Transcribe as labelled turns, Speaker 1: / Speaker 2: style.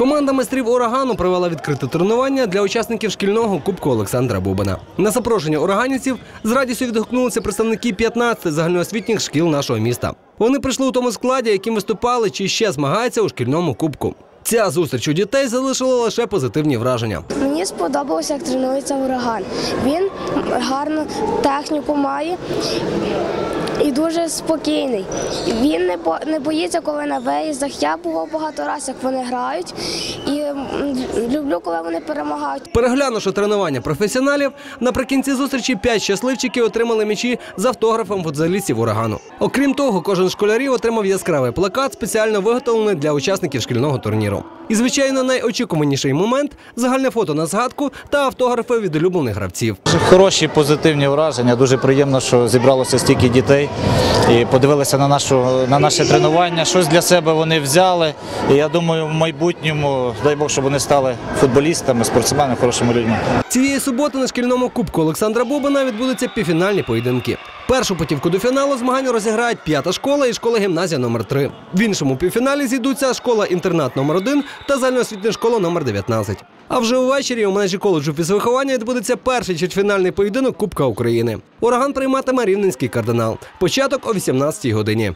Speaker 1: Команда майстрів урагану провела відкрите тренування для учасників шкільного кубку Олександра Бубана. На запрошення ураганівців з радістю відгукнулися представники 15 загальноосвітніх шкіл нашого міста. Вони прийшли у тому складі, яким виступали чи ще змагаються у шкільному кубку. Ця зустріч у дітей залишила лише позитивні враження.
Speaker 2: Мені сподобалося, як тренується ураган. Він гарну техніку має і дуже спокійний. Він не бо- боїться, коли на виїздах. Я бував багато разів, як вони грають, і люблю, коли вони перемагають.
Speaker 1: Переглянувши тренування професіоналів, наприкінці зустрічі п'ять щасливчиків отримали м'ячі з автографом футзалістів урагану. Окрім того, кожен з школярів отримав яскравий плакат, спеціально виготовлений для учасників шкільного турніру. І, звичайно, найочікуваніший момент загальне фото на згадку та автографи від улюблених гравців.
Speaker 3: Дуже Хороші позитивні враження. Дуже приємно, що зібралося стільки дітей і подивилися на нашу на наше тренування. Щось для себе вони взяли. І я думаю, в майбутньому, дай Бог, щоб вони стали футболістами, спортсменами, хорошими людьми.
Speaker 1: Цієї суботи на шкільному кубку Олександра Бубина відбудуться півфінальні поєдинки. Першу путівку до фіналу змагання розіграють п'ята школа і школа гімназія номер 3 В іншому півфіналі зійдуться школа-інтернат номер 1 та загальноосвітня школа номер 19 А вже увечері у межі коледжу фізвиховання відбудеться перший четвірфінальний поєдинок Кубка України. Ураган прийматиме рівненський кардинал. Початок о 18-й годині.